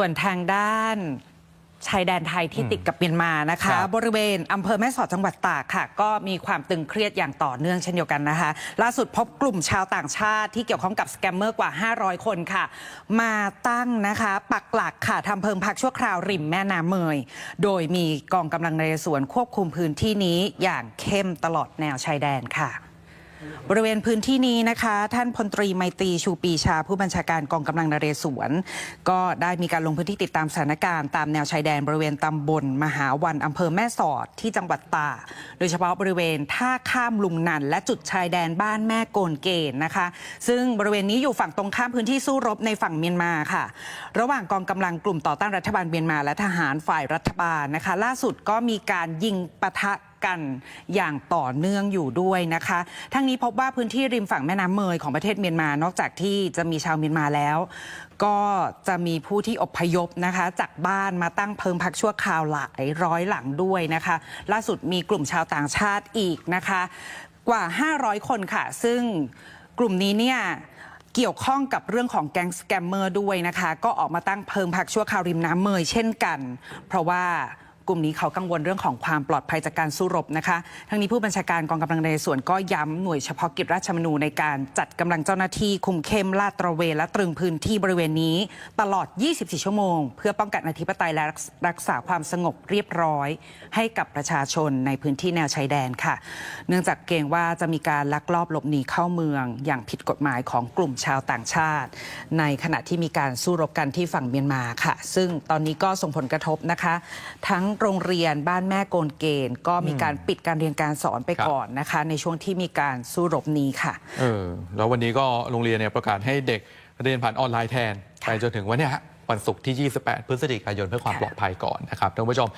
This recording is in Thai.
ส่วนทางด้านชายแดนไทยที่ติดกับเมียนมานะคะครับบริเวณอำเภอแม่สอดจังหวัดตากค่ะ ก็มีความตึงเครียดอย่างต่อเนื่องเช่นเดียวกันนะคะ ล่าสุดพบกลุ่มชาวต่างชาติที่เกี่ยวข้องกับสแกมเมอร์กว่า 500 คนค่ะ มาตั้งนะคะ ปักหลักค่ะทำเพิงพักชั่วคราวริมแม่น้ำเมย โดยมีกองกำลังนเรศวรควบคุมพื้นที่นี้อย่างเข้มตลอดแนวชายแดนค่ะ บริเวณพื้นที่นี้นะคะ ท่านพลตรีไมตรีชูปีชา ผู้บัญชาการกองกำลังนเรศวร ก็ได้มีการลงพื้นที่ติดตามสถานการณ์ตามแนวชายแดนบริเวณตำบล มหาวันอำเภอแม่สอดที่จังหวัดตากโดยเฉพาะบริเวณท่าข้ามลุงนัน และจุดชายแดนบ้านแม่โกนเกณฑ์นะคะ ซึ่งบริเวณนี้อยู่ฝั่งตรงข้ามพื้นที่สู้รบในฝั่งเมียนมาค่ะ ระหว่างกองกำลังกลุ่มต่อต้านรัฐบาลเมียนมา และทหารฝ่ายรัฐบาลนะคะ ล่าสุดก็มีการยิงปะทะ กันอย่างต่อเนื่องอยู่ด้วยนะคะ ทั้งนี้พบว่าพื้นที่ริมฝั่งแม่น้ำเมยของประเทศเมียนมานอกจากที่จะมีชาวเมียนมาแล้ว ก็จะมีผู้ที่อพยพนะคะ จากบ้านมาตั้งเพิงพักชั่วคราวหลายร้อยหลังด้วยนะคะ ล่าสุดมีกลุ่มชาวต่างชาติอีกนะคะ กว่า 500 คนค่ะ ซึ่งกลุ่มนี้เนี่ยเกี่ยวข้องกับเรื่องของแก๊งสแกมเมอร์ด้วยนะคะ ก็ออกมาตั้งเพิงพักชั่วคราวริมน้ำเมยเช่นกัน เพราะว่า กลุ่มนี้เขากังวลเรื่องของความปลอดภัยจากการสู้รบนะคะ ทั้งนี้ผู้บัญชาการกองกำลังในส่วนก็ย้ำหน่วยเฉพาะกิจราชมนูในการจัดกำลังเจ้าหน้าที่คุมเข้มลาดตระเวนและตรึงพื้นที่บริเวณนี้ ตลอด 24 ชั่วโมง เพื่อป้องกันอธิปไตยและรักษาความสงบเรียบร้อย ให้กับประชาชนในพื้นที่แนวชายแดนค่ะ เนื่องจากเกรงว่าจะมีการลักลอบหลบหนีเข้าเมือง อย่างผิดกฎหมายของกลุ่มชาวต่างชาติ ในขณะที่มีการสู้รบกันที่ฝั่งเมียนมาค่ะ ซึ่งตอนนี้ก็ส่งผลกระทบนะคะ ทั้งโรงเรียนบ้านแม่โกนเกณฑ์ ก็มีการปิดการเรียนการสอนไปครับก่อนนะคะ ในช่วงที่มีการสู้รบนี้ค่ะเออแล้ววันนี้ก็โรงเรียนเนี่ยประกาศให้เด็กเรียนผ่านออนไลน์แทนไปจนถึงวันเนี้ยฮะวันศุกร์ที่ 28 พฤศจิกายนเพื่อความปลอดภัยก่อนนะครับท่านผู้ชม